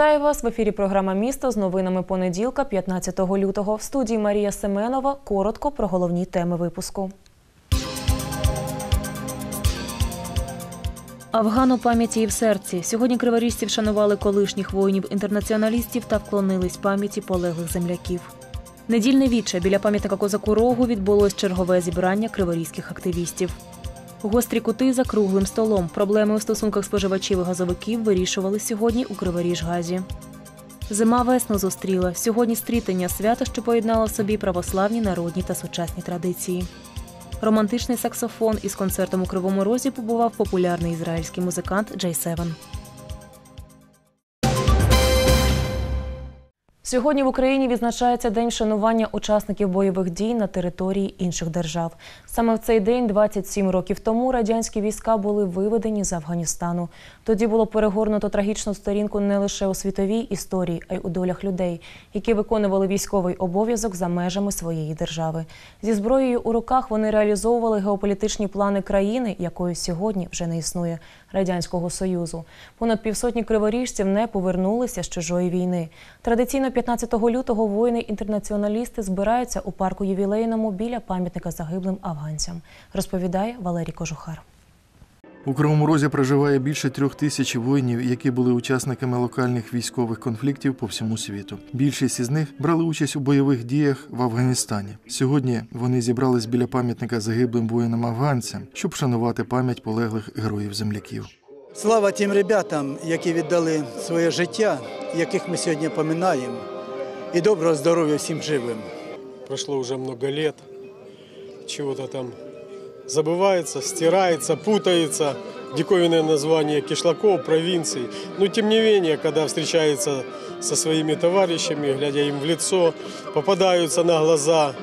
Вітаю вас в ефірі. Програма місто з новинами понеділка, 15 лютого. В студії Марія Семенова. Коротко про головні теми випуску. Афгану пам'яті і в серці. Сьогодні криворіжці вшанували колишніх воїнів-інтернаціоналістів та вклонились пам'яті полеглих земляків. Недільне віче біля пам'ятника козаку Рогу відбулось чергове зібрання криворізьких активістів. Гострі кути за круглим столом. Проблеми у стосунках споживачів і газовиків вирішували сьогодні у Криворіжгазі. Зима весну зустріла. Сьогодні стрітення свято, що поєднало в собі православні, народні та сучасні традиції. Романтичний саксофон із концертом у Кривому Розі побував популярний ізраїльський музикант Джей Севен. Сьогодні в Україні відзначається день вшанування учасників бойових дій на території інших держав. Саме в цей день, 27 років тому, радянські війська були виведені з Афганістану. Тоді було перегорнуто трагічну сторінку не лише у світовій історії, а й у долях людей, які виконували військовий обов'язок за межами своєї держави. Зі зброєю у руках вони реалізовували геополітичні плани країни, якої сьогодні вже не існує радянського союзу. Понад півсотні криворіжців не повернулися з чужої війни. Традиційно 15 лютого воїни-інтернаціоналісти збираються у парку ювілейному біля пам'ятника загиблим афганцям. Розповідає Валерій Кожухар. У Кривому Розі проживає більше трьох тисяч воїнів, які були учасниками локальних військових конфліктів по всьому світу. Більшість із них брали участь у бойових діях в Афганістані. Сьогодні вони зібрались біля пам'ятника загиблим воїнам афганцям, щоб вшанувати пам'ять полеглих героїв земляків. Слава тим ребятам, які віддали своє життя, яких ми сьогодні пам'ятаємо. І доброго здоров'я всім живим. Прошло уже много лет, чего-то там забывается, стирается, путается. Диковинное название кишлаков, провинций. Но тем не менее, когда встречается со своими товарищами, глядя им в лицо, попадаются на глаза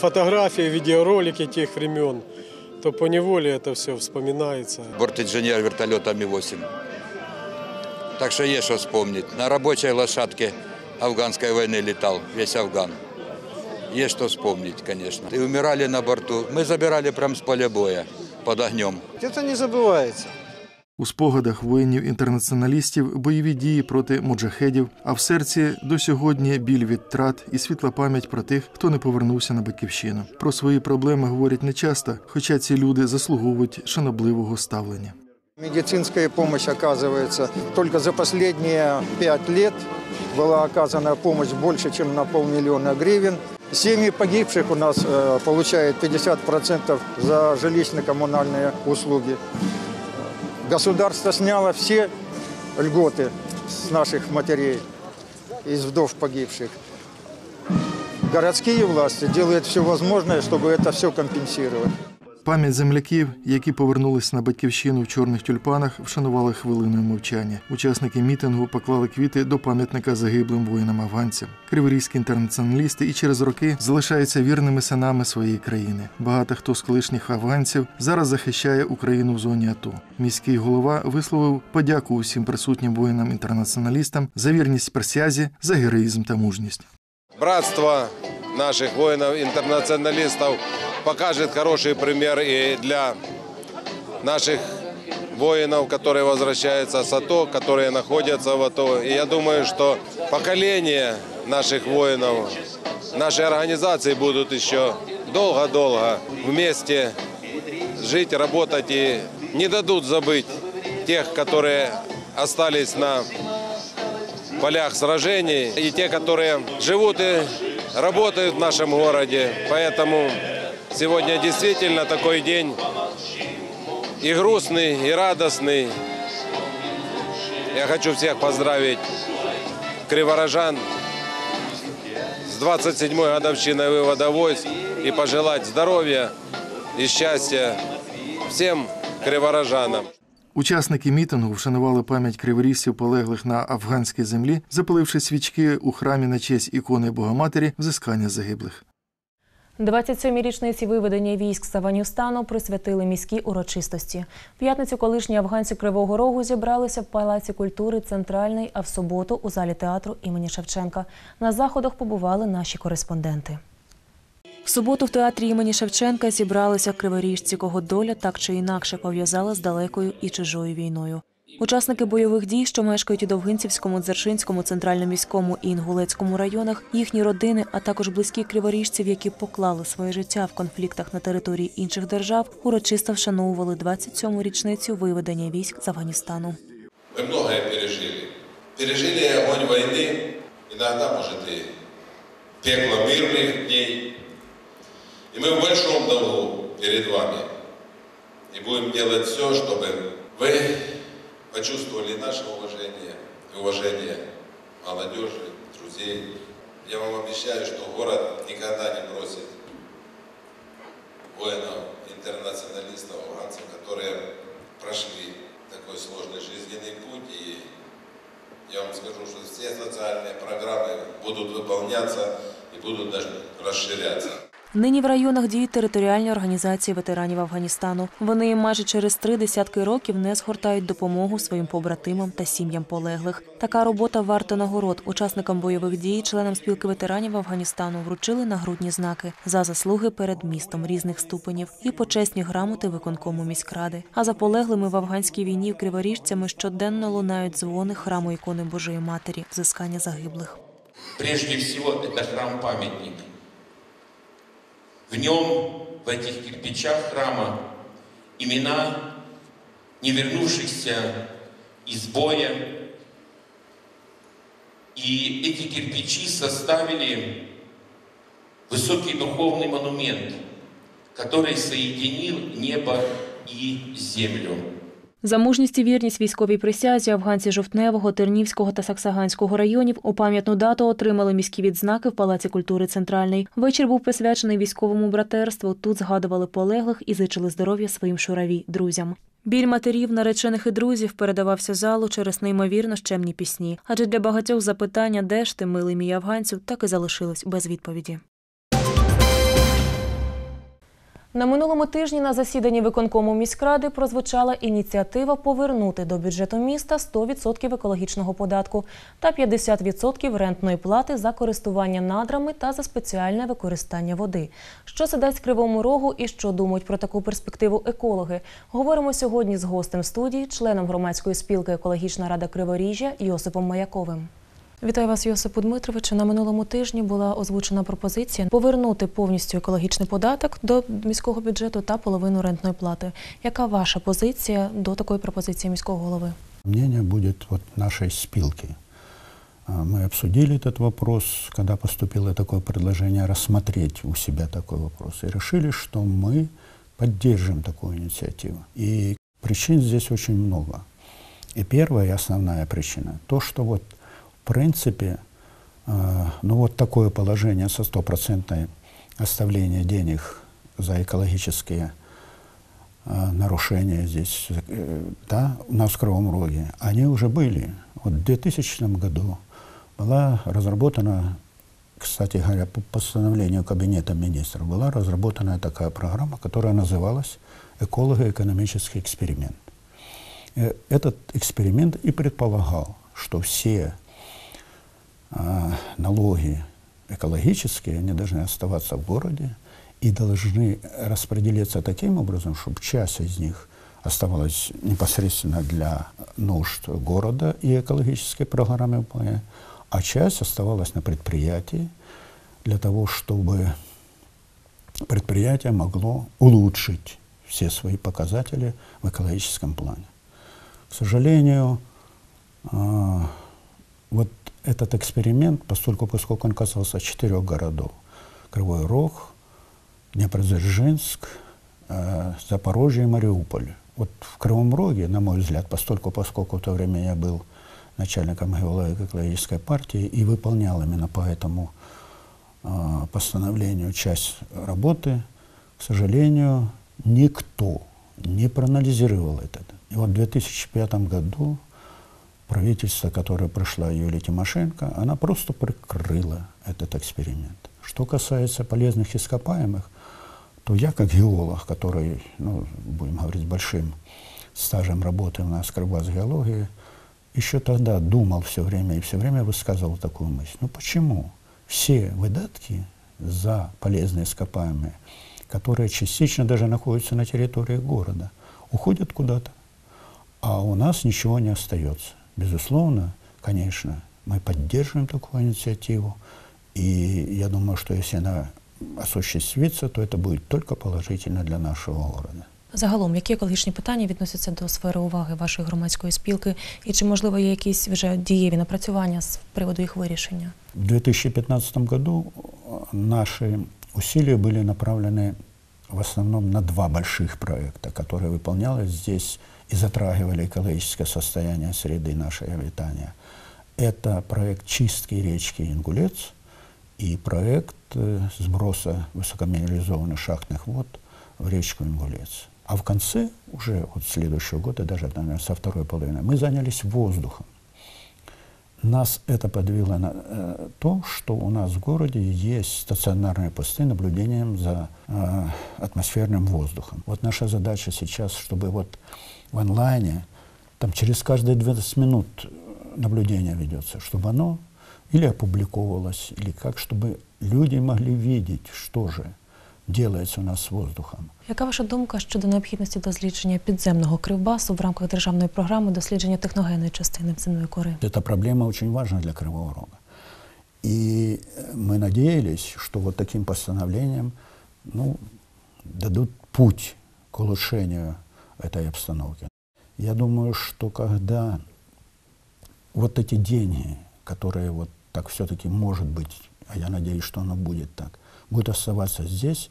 фотографии, видеоролики тех времен, то поневоле это все вспоминается. бортинженер вертолета Ми-8. Так что есть что вспомнить. На рабочей лошадке афганской войны летал весь Афган. Есть что вспомнить, конечно. И умирали на борту. Мы забирали прям с поля боя под огнем. Это не забывается. У спогадах воїнів-інтернаціоналістів бойові дії проти муджахедів, а в серці до сьогодні біль від втрат і світла пам'ять про тих, хто не повернувся на батьківщину. Про свої проблеми говорять нечасто, хоча ці люди заслуговують шанобливого ставлення. Медицинская помощь оказывается только за последние пять лет была оказана помощь больше, чем на полмиллиона гривен. Семьи погибших у нас э, получают 50% за жилищно-коммунальные услуги. Государство сняло все льготы с наших матерей, из вдов погибших. Городские власти делают все возможное, чтобы это все компенсировать. Пам'ять земляків, які повернулись на батьківщину в чорних тюльпанах, вшанували хвилиною мовчання. Учасники мітингу поклали квіти до пам'ятника загиблим воїнам афганцям. Криворізькі інтернаціоналісти і через роки залишаються вірними синами своєї країни. Багато хто з колишніх афганців зараз захищає Україну в зоні АТО. Міський голова висловив подяку усім присутнім воїнам-інтернаціоналістам за вірність присязі, за героїзм та мужність. братство наших воинов-интернационалистов покажет хороший пример и для наших воинов, которые возвращаются с АТО, которые находятся в АТО. И я думаю, что поколение наших воинов, нашей организации будут еще долго-долго вместе жить, работать и не дадут забыть тех, которые остались на полях сражений и те, которые живут и работают в нашем городе. Поэтому сегодня действительно такой день и грустный, и радостный. Я хочу всех поздравить, криворожан, с 27-й годовщиной вывода войск и пожелать здоровья и счастья всем криворожанам. Учасники мітингу вшанували пам'ять криворізців, полеглих на афганській землі, запаливши свічки у храмі на честь ікони Богоматері взискання загиблих. 27-й річниці виведення військ з Аваністану присвятили міській урочистості. В п'ятницю колишні афганці Кривого Рогу зібралися в Палаці культури Центральний, а в суботу у залі театру імені Шевченка. На заходах побували наші кореспонденти. В суботу в театрі імені Шевченка зібралися криворіжці, кого доля так чи інакше пов'язала з далекою і чужою війною. Учасники бойових дій, що мешкають у Довгинцівському, Дзержинському, Центральному міському і Інгулецькому районах, їхні родини, а також близькі криворіжців, які поклали своє життя в конфліктах на території інших держав, урочисто вшановували 27-му річницю виведення військ з Афганістану. Мы многое пережили. Пережили огонь войны, иногда, может, и пекло мирных дней. И мы в большом долгу перед вами. И будем делать все, чтобы вы почувствовали наше уважение уважение молодежи, друзей. Я вам обещаю, что город никогда не бросит воинов, интернационалистов, афганцев, которые прошли такой сложный жизненный путь. И я вам скажу, что все социальные программы будут выполняться и будут даже расширяться. Нині в районах діють територіальні організації ветеранів Афганістану. Вони майже через три десятки років не згортають допомогу своїм побратимам та сім'ям полеглих. Така робота варта нагород. Учасникам бойових дій, членам спілки ветеранів Афганістану вручили нагрудні знаки за заслуги перед містом різних ступенів і почесні грамоти виконкому міськради. А за полеглими в афганській війні криворіжцями щоденно лунають дзвони храму ікони Божої Матері, взискання загиблих. Прежде всего, это храм-памятник. В нем, в этих кирпичах храма, имена не вернувшихся из боя. И эти кирпичи составили высокий духовный монумент, который соединил небо и землю. За мужність і вірність військовій присязі афганці Жовтневого, Тернівського та Саксаганського районів у пам'ятну дату отримали міські відзнаки в Палаці культури Центральний. Вечір був присвячений військовому братерству. Тут згадували полеглих і зичили здоров'я своїм шураві друзям. Біль матерів, наречених і друзів передавався залу через неймовірно щемні пісні. Адже для багатьох запитання, де ж ти, милий мій афганців, так і залишилось без відповіді. На минулому тижні на засіданні виконкому міськради прозвучала ініціатива повернути до бюджету міста 100% екологічного податку та 50% рентної плати за користування надрами та за спеціальне використання води. Що це дасть кривому рогу і що думають про таку перспективу екологи? Говоримо сьогодні з гостем студії, членом громадської спілки Екологічна рада Криворіжжя Йосипом Маяковим. Вітаю вас, Йосипу Дмитровичу. На минулому тижні була озвучена пропозиція повернути повністю екологічний податок до міського бюджету та половину рентної плати. Яка ваша позиція до такої пропозиції міського голови? Мнение будет вот нашей спилки. А, Мы обсудили этот вопрос, когда поступило такое предложение рассмотреть у себя такой вопрос, и решили, что мы поддержим такую инициативу. И причин здесь очень много. И первая и основная причина – то, что вот в принципе, э, ну вот такое положение со стопроцентной оставление денег за экологические э, нарушения здесь, э, да, у нас в Роге, они уже были. Вот в 2000 году была разработана, кстати говоря, по постановлению Кабинета министров, была разработана такая программа, которая называлась «Эколого-экономический эксперимент». Этот эксперимент и предполагал, что все налоги экологические, они должны оставаться в городе и должны распределиться таким образом, чтобы часть из них оставалась непосредственно для нужд города и экологической программы а часть оставалась на предприятии для того, чтобы предприятие могло улучшить все свои показатели в экологическом плане. К сожалению, а, этот эксперимент, поскольку, поскольку он касался четырех городов, Кривой Рог, Днепродзержинск, э, Запорожье и Мариуполь. Вот в Кривом Роге, на мой взгляд, поскольку, поскольку в то время я был начальником геологико-экологической партии и выполнял именно по этому э, постановлению часть работы, к сожалению, никто не проанализировал это. И вот в 2005 году правительство, которое прошла Юлия Тимошенко, она просто прикрыла этот эксперимент. Что касается полезных ископаемых, то я как геолог, который, ну, будем говорить, большим стажем работы у нас геологии, еще тогда думал все время и все время высказывал такую мысль. Ну почему все выдатки за полезные ископаемые, которые частично даже находятся на территории города, уходят куда-то? А у нас ничего не остается. Безусловно, конечно, мы поддерживаем такую инициативу. И я думаю, что если она осуществится, то это будет только положительно для нашего города. Загалом, які екологічні питання відносяться до сфери уваги вашої громадської спілки, і чи можливо є якісь вже дієві напрацювання з приводу їх вирішення? В 2015 году э, наши усилия были направлены в основном на два больших проекта, которые выполнялись здесь и затрагивали экологическое состояние среды нашего обитания. Это проект чистки речки Ингулец и проект э, сброса высокоминерализованных шахтных вод в речку Ингулец. А в конце, уже от следующего года, даже наверное, со второй половины, мы занялись воздухом. Нас это подвело на э, то, что у нас в городе есть стационарные посты наблюдением за э, атмосферным воздухом. Вот наша задача сейчас, чтобы вот в онлайне, там через каждые 20 минут наблюдение ведется, чтобы оно или опубликовывалось, или как, чтобы люди могли видеть, что же делается у нас с воздухом. Яка ваша думка щодо необхідності дослідження підземного кривбасу в рамках державної програми дослідження техногенної частини земної кори? Эта проблема очень важна для Кривого Рога. И э, мы надеялись, что вот таким постановлением ну, дадут путь к улучшению этой обстановки. Я думаю, что когда вот эти деньги, которые вот так все-таки может быть, а я надеюсь, что оно будет так, будут оставаться здесь,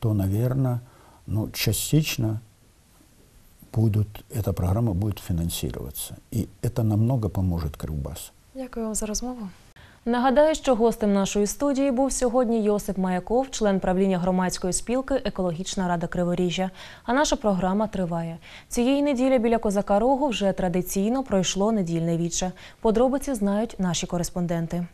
то, наверное, ну, частично будут, эта программа будет финансироваться. И это намного поможет Кривбасу. Дякую вам за розмову. Нагадаю, що гостем нашої студії був сьогодні Йосип Маяков, член правління громадської спілки Екологічна рада Криворіжжя. А наша програма триває. Цієї неділі біля Козака Рогу вже традиційно пройшло недільне віче. Подробиці знають наші кореспонденти.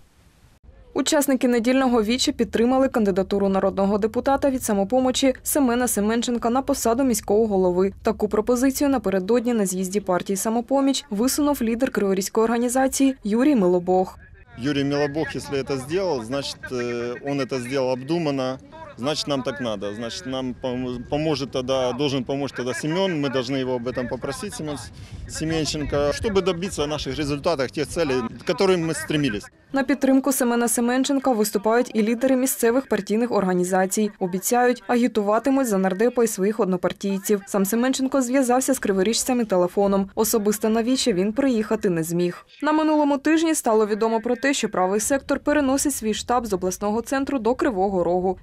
Учасники недільного вічі підтримали кандидатуру народного депутата від самопомочі Семена Семенченка на посаду міського голови. Таку пропозицію напередодні на з'їзді партії самопоміч висунув лідер криворізької організації Юрій Милобог. Юрий Милобог, если это сделал, значит, э, он это сделал обдуманно, значит, нам так надо. Значит, нам пом- поможет тогда, должен помочь тогда Семен, мы должны его об этом попросить, Семен С- Семенченко, чтобы добиться наших результатов, тех целей, к которым мы стремились. На підтримку Семена Семенченка виступають і лідери місцевих партійних організацій. Обіцяють, агітуватимуть за нардепа і своїх однопартійців. Сам Семенченко зв'язався з криворіжцями телефоном. Особисто на вічі він приїхати не зміг. На минулому тижні стало відомо про те, що правий сектор переносить свій штаб з обласного центру до Кривого Рогу.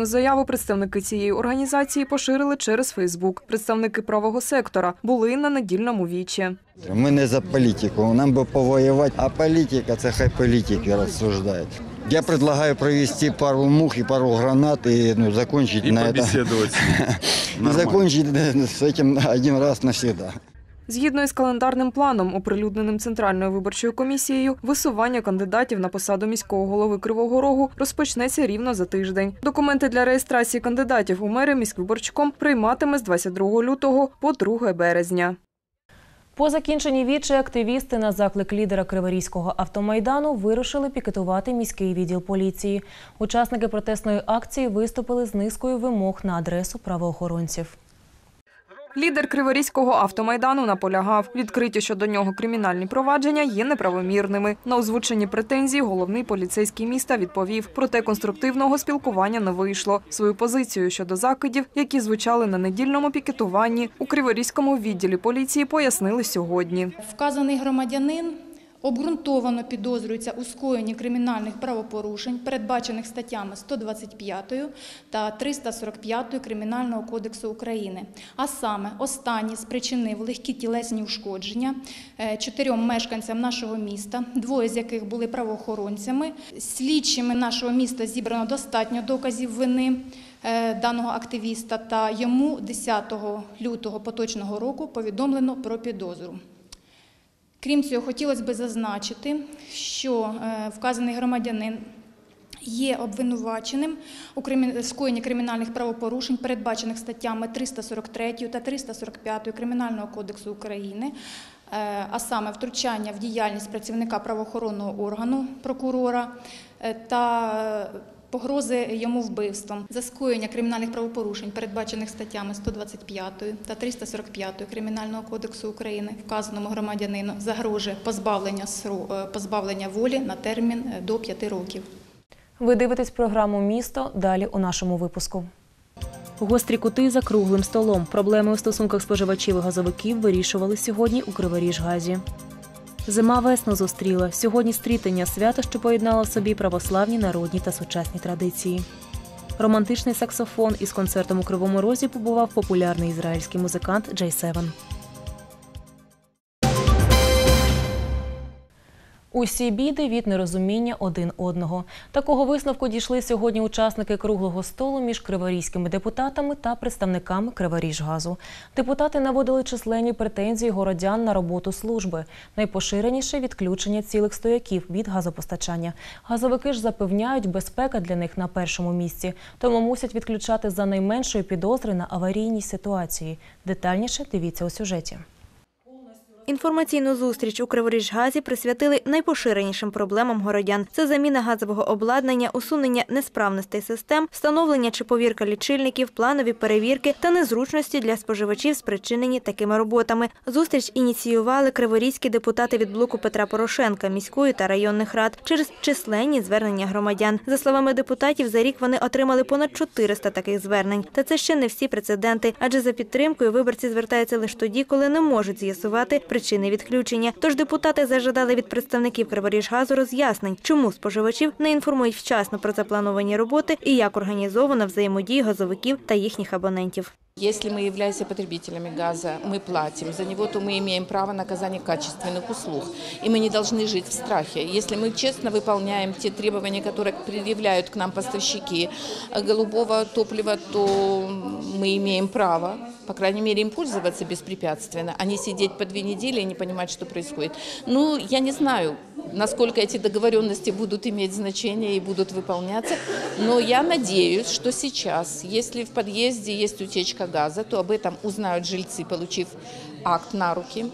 Відповідну заяву представники цієї організації поширили через Фейсбук. Представники правого сектора були на недільному вічі. Ми не за політику, нам би повоювати, а політика це хай політики розсуждають. Я предлагаю провести пару мух и пару гранат и ну, закончить И на побеседовать с ним. это. И закончить с этим один раз навсегда. Згідно із календарним планом, оприлюдненим Центральною виборчою комісією, висування кандидатів на посаду міського голови Кривого Рогу розпочнеться рівно за тиждень. Документи для реєстрації кандидатів у мери міськвиборчком прийматиме з 22 лютого по 2 березня. По закінченні вічі активісти на заклик лідера Криворізького автомайдану вирушили пікетувати міський відділ поліції. Учасники протестної акції виступили з низкою вимог на адресу правоохоронців. Лідер Криворізького автомайдану наполягав, відкриті щодо нього кримінальні провадження є неправомірними. На озвучені претензії головний поліцейський міста відповів, проте конструктивного спілкування не вийшло. Свою позицію щодо закидів, які звучали на недільному пікетуванні, у Криворізькому відділі поліції пояснили сьогодні. Вказаний громадянин обґрунтовано підозрюється у скоєнні кримінальних правопорушень, передбачених статтями 125 та 345 Кримінального кодексу України. А саме останній спричинив легкі тілесні ушкодження е, чотирьом мешканцям нашого міста, двоє з яких були правоохоронцями. Слідчими нашого міста зібрано достатньо доказів вини е, даного активіста, та йому 10 лютого поточного року повідомлено про підозру. Крім цього, хотілося б зазначити, що е, вказаний громадянин є обвинуваченим у скоєнні кримінальних правопорушень, передбачених статтями 343 та 345 Кримінального кодексу України, е, а саме втручання в діяльність працівника правоохоронного органу прокурора е, та погрози йому вбивством, за скоєння кримінальних правопорушень, передбачених статтями 125 та 345 Кримінального кодексу України, вказаному громадянину загрожує позбавлення сру- е, позбавлення волі на термін е, до 5 років. Ви дивитесь програму Місто далі у нашому випуску. Гострі кути за круглим столом. Проблеми у стосунках споживачів і газовиків вирішували сьогодні у Криворіжгазі. Зима весну зустріла. Сьогодні стрітення свято, що поєднало в собі православні, народні та сучасні традиції. Романтичний саксофон із концертом у Кривому Розі побував популярний ізраїльський музикант Джей Севен. Усі біди від нерозуміння один одного. Такого висновку дійшли сьогодні учасники круглого столу між криворізькими депутатами та представниками Криворіжгазу. Депутати наводили численні претензії городян на роботу служби. Найпоширеніше відключення цілих стояків від газопостачання. Газовики ж запевняють, безпека для них на першому місці, тому мусять відключати за найменшої підозри на аварійній ситуації. Детальніше дивіться у сюжеті. Інформаційну зустріч у Криворіжгазі присвятили найпоширенішим проблемам городян. Це заміна газового обладнання, усунення несправностей систем, встановлення чи повірка лічильників, планові перевірки та незручності для споживачів, спричинені такими роботами. Зустріч ініціювали криворізькі депутати від блоку Петра Порошенка, міської та районних рад через численні звернення громадян. За словами депутатів, за рік вони отримали понад 400 таких звернень. Та це ще не всі прецеденти, адже за підтримкою виборці звертаються лише тоді, коли не можуть з'ясувати причини відключення. Тож депутати зажадали від представників Криворіжгазу роз'яснень, чому споживачів не інформують вчасно про заплановані роботи і як організована взаємодія газовиків та їхніх абонентів. Если мы являемся потребителями газа, мы платим за него, то мы имеем право на оказание качественных услуг. И мы не должны жить в страхе. Если мы честно выполняем те требования, которые предъявляют к нам поставщики э, голубого топлива, то мы имеем право, по крайней мере, им пользоваться беспрепятственно, а не сидеть по две недели и не понимать, что происходит. Ну, я не знаю, насколько эти договоренности будут иметь значение и будут выполняться. Но я надеюсь, что сейчас, если в подъезде есть утечка газа, то об этом узнают жильцы, получив акт на руки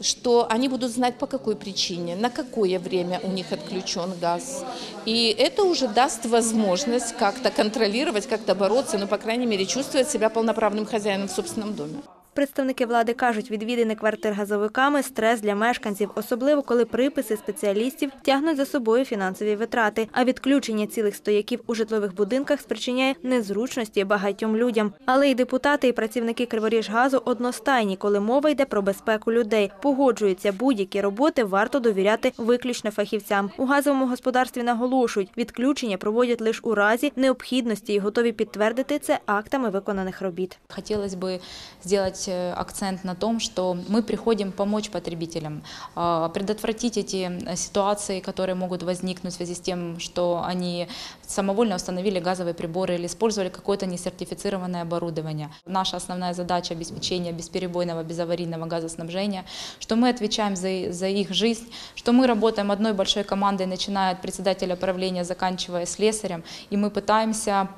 что они будут знать по какой причине, на какое время у них отключен газ. И это уже даст возможность как-то контролировать, как-то бороться, ну, по крайней мере, чувствовать себя полноправным хозяином в собственном доме. Представники влади кажуть, відвідини квартир газовиками – стрес для мешканців, особливо коли приписи спеціалістів тягнуть за собою фінансові витрати. А відключення цілих стояків у житлових будинках спричиняє незручності багатьом людям. Але і депутати, і працівники Криворіжгазу одностайні, коли мова йде про безпеку людей. Погоджуються, будь-які роботи варто довіряти виключно фахівцям. У газовому господарстві наголошують, відключення проводять лише у разі необхідності і готові підтвердити це актами виконаних робіт. Хотелось бы сделать э, акцент на том, что мы приходим помочь потребителям, а, предотвратить эти э, ситуации, которые могут возникнуть в связи с тем, что они самовольно установили газовые приборы или использовали какое-то несертифицированное оборудование. Наша основная задача – обеспечение бесперебойного, безаварийного газоснабжения, что мы отвечаем за, за их жизнь, что мы работаем одной большой командой, начиная от председателя правления, заканчивая слесарем, и мы пытаемся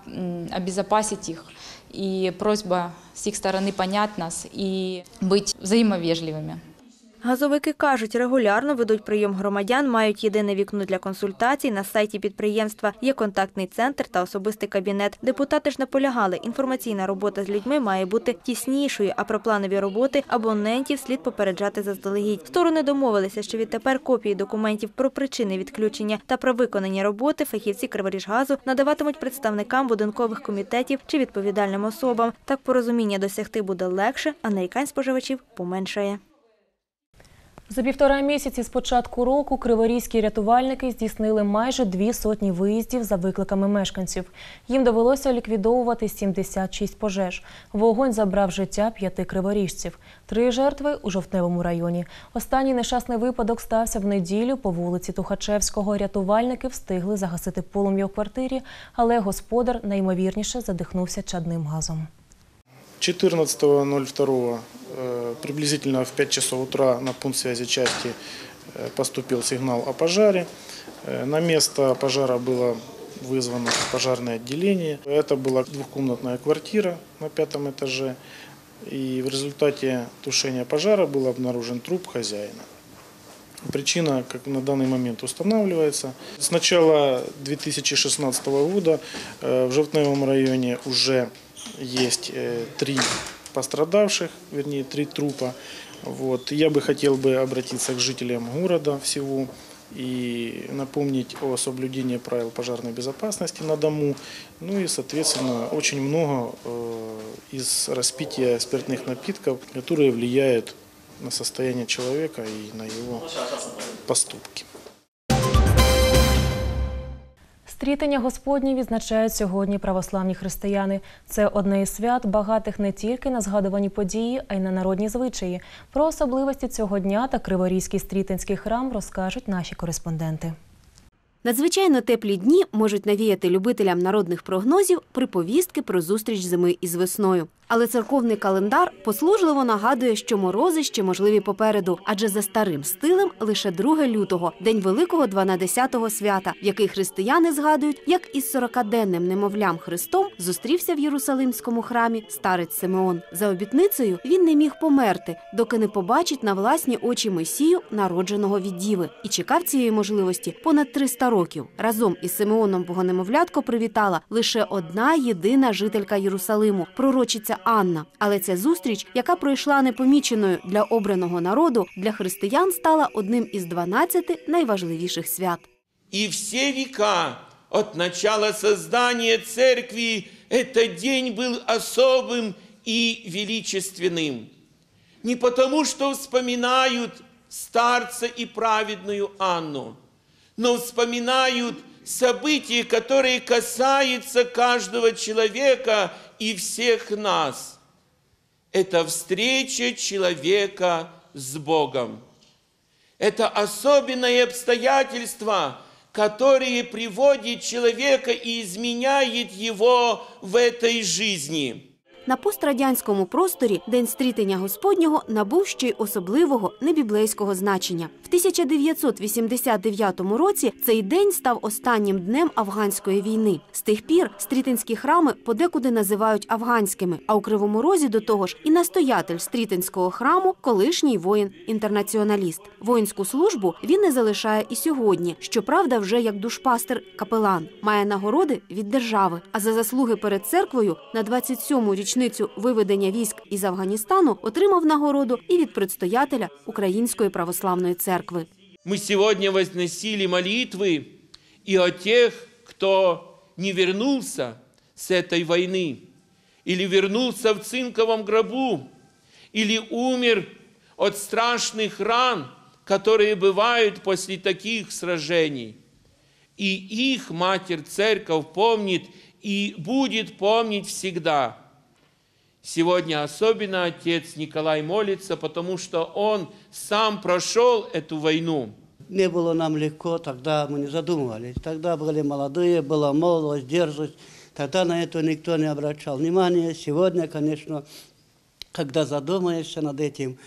обезопасить их. И просьба с их стороны понять нас и быть взаимовежливыми. Газовики кажуть, регулярно ведуть прийом громадян, мають єдине вікно для консультацій. На сайті підприємства є контактний центр та особистий кабінет. Депутати ж наполягали, інформаційна робота з людьми має бути тіснішою, а про планові роботи абонентів слід попереджати заздалегідь. Сторони домовилися, що відтепер копії документів про причини відключення та про виконані роботи фахівці Криворіжгазу надаватимуть представникам будинкових комітетів чи відповідальним особам. Так порозуміння досягти буде легше, а нарікань споживачів поменшає. За півтора місяці з початку року криворізькі рятувальники здійснили майже дві сотні виїздів за викликами мешканців. Їм довелося ліквідовувати 76 пожеж. Вогонь забрав життя п'яти криворіжців. Три жертви у Жовтневому районі. Останній нещасний випадок стався в неділю по вулиці Тухачевського. Рятувальники встигли загасити полум'я в квартирі, але господар найімовірніше задихнувся чадним газом. 14.02 э, приблизительно в 5 часов утра на пункт связи части э, поступил сигнал о пожаре. Э, На место пожара было вызвано пожарное отделение. Это была двухкомнатная квартира на пятом этаже. И в результате тушения пожара был обнаружен труп хозяина. Причина, как на данный момент устанавливается. С начала 2016 года в Жовтневом районе уже есть э, три пострадавших, вернее, три трупа. Вот. Я бы хотел бы обратиться к жителям города всего и напомнить о соблюдении правил пожарной безопасности на дому. Ну и, соответственно, очень много э, из распития спиртных напитков, которые влияют на состояние человека и на его поступки. Стрітення Господні відзначають сьогодні православні християни. Це одне із свят, багатих не тільки на згадувані події, а й на народні звичаї. Про особливості цього дня та Криворізький стрітинський храм розкажуть наші кореспонденти. Надзвичайно теплі дні можуть навіяти любителям народних прогнозів приповістки про зустріч зими із весною. Але церковний календар послужливо нагадує, що морози ще можливі попереду, адже за старим стилем лише 2 лютого, день великого 12-го свята, який християни згадують, як із 40-денним немовлям Христом зустрівся в Єрусалимському храмі старець Симеон. За обітницею він не міг померти, доки не побачить на власні очі Месію, народженого від діви, і чекав цієї можливості понад 300 років. Разом із Симеоном Богонемовлятко привітала лише одна єдина жителька Єрусалиму, пророчиця Анна. Але ця зустріч, яка пройшла непоміченою для обраного народу, для християн стала одним із 12 найважливіших свят. И все века от начала создания церкви этот день был особым и величественным. Не потому, что вспоминают старца и праведную Анну, но вспоминают события, которые касаются каждого человека и всех нас. Это встреча человека с Богом. Это особенное обстоятельство, которое приводит человека и изменяет его в этой жизни. На пострадянському просторі День стрітення Господнього набув ще й особливого небіблейського значення. В 1989 році цей день став останнім днем афганської війни. З тих пір стрітинські храми подекуди називають афганськими, а у Кривому Розі до того ж і настоятель стрітинського храму колишній воїн-інтернаціоналіст. Воїнську службу він не залишає і сьогодні. Щоправда, вже як душпастер капелан має нагороди від держави. А за заслуги перед церквою на 27-му річницю виведення військ із Афганістану отримав нагороду і від предстоятеля Української православної церкви. Мы сегодня возносили молитвы и о тех, кто не вернулся с этой войны, или вернулся в цинковом гробу, или умер от страшных ран, которые бывают после таких сражений. И их Матерь Церковь помнит и будет помнить всегда. Сегодня особенно отец Николай молится, потому что он сам прошел эту войну. Не было нам легко, тогда мы не задумывались. Тогда были молодые, была молодость, дерзость. Тогда на это никто не обращал внимания. Сегодня, конечно, когда задумаешься над этим,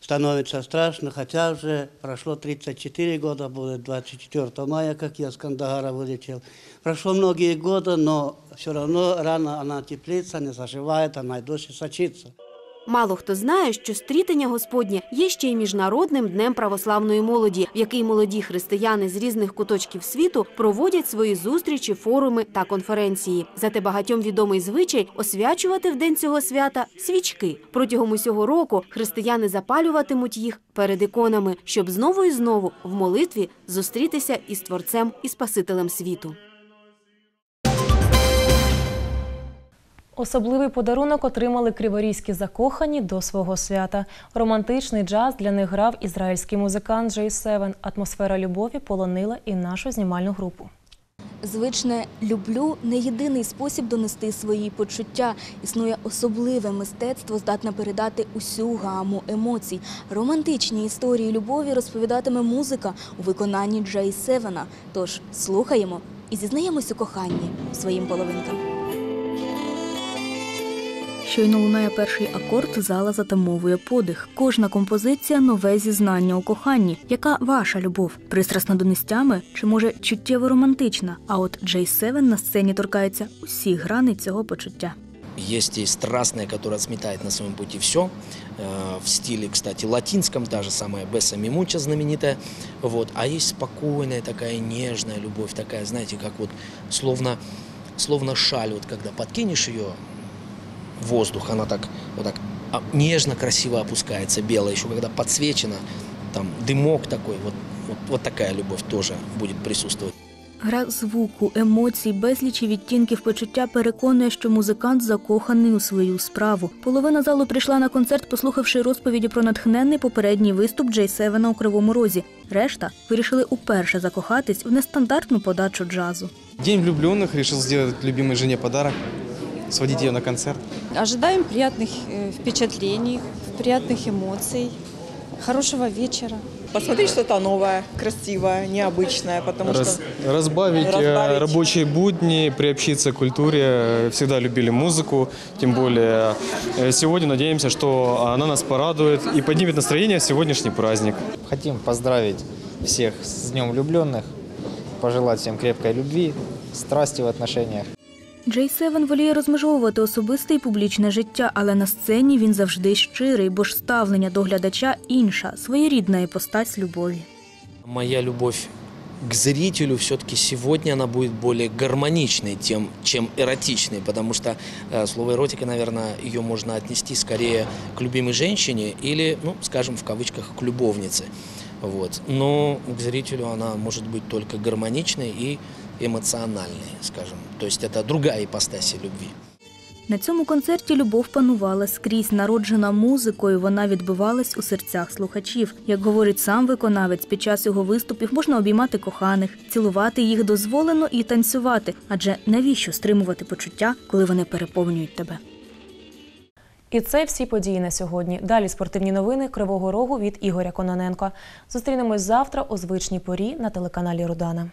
становится страшно, хотя уже прошло 34 года, будет 24 мая, как я с Кандагара вылетел. Прошло многие годы, но все равно рана, она теплится, не заживает, она и дольше сочится. Мало хто знає, що стрітення Господнє є ще й міжнародним днем православної молоді, в який молоді християни з різних куточків світу проводять свої зустрічі, форуми та конференції. Зате багатьом відомий звичай освячувати в день цього свята свічки. Протягом усього року християни запалюватимуть їх перед іконами, щоб знову і знову в молитві зустрітися із творцем і спасителем світу. Особливий подарунок отримали криворізькі закохані до свого свята. Романтичний джаз для них грав ізраїльський музикант Джей Севен. Атмосфера любові полонила і нашу знімальну групу. Звичне люблю не єдиний спосіб донести свої почуття. Існує особливе мистецтво, здатне передати усю гаму емоцій. Романтичні історії любові розповідатиме музика у виконанні Джей Севена. Тож слухаємо і зізнаємось у коханні своїм половинкам. Щойно лунає перший акорд, зала затамовує подих. Кожна композиція нове зізнання у коханні. Яка ваша любов? Пристрасна до нестями чи може чуттєво романтична? А от Джей Севен на сцені торкається усіх граней цього почуття. Есть и страстная, которая сметает на своем пути все. В стиле, кстати, латинском, та же самая Бесса Мимуча знаменитая. Вот. А есть спокойная такая нежная любовь, такая, знаете, как вот словно, словно шаль, вот когда подкинешь ее воздух, она так вот так а, нежно, красиво опускается, белая, еще когда подсвечена, там дымок такой, вот, вот, вот такая любовь тоже будет присутствовать. Гра звуку, емоцій, безлічі відтінків почуття переконує, що музикант закоханий у свою справу. Половина залу прийшла на концерт, послухавши розповіді про натхненний попередній виступ Джей Севена у Кривому Розі. Решта вирішили уперше закохатись в нестандартну подачу джазу. День влюбленных решил сделать любимой жене подарок, сводить ее на концерт. Ожидаем приятных э, впечатлений, приятных эмоций, хорошего вечера. Посмотреть что-то новое, красивое, необычное, потому Раз- что разбавить, э, Разбавить. рабочие будни, приобщиться к культуре. Всегда любили музыку, тем более э, сегодня надеемся, что она нас порадует и поднимет настроение в сегодняшний праздник. Хотим поздравить всех с Днем влюбленных, пожелать всем крепкой любви, страсти в отношениях. Джей Севен воліє розмежовувати особисте і публічне життя, але на сцені він завжди щирий, бо ж ставлення до глядача інша, своєрідна іпостась любові. Моя любовь к зрителю все-таки сегодня она будет более гармоничной, тем, чем эротичной, потому что э, слово эротика, наверное, ее можно отнести скорее к любимой женщине или, ну, скажем, в кавычках, к любовнице. Вот. Но к зрителю она может быть только гармоничной и эмоциональной, скажем. То есть это другая ипостась любви. На цьому концерті любов панувала скрізь. Народжена музикою, вона відбивалась у серцях слухачів. Як говорить сам виконавець, під час його виступів можна обіймати коханих, цілувати їх дозволено і танцювати. Адже навіщо стримувати почуття, коли вони переповнюють тебе? І це всі події на сьогодні. Далі спортивні новини Кривого Рогу від Ігоря Кононенка. Зустрінемось завтра у звичній порі на телеканалі Рудана.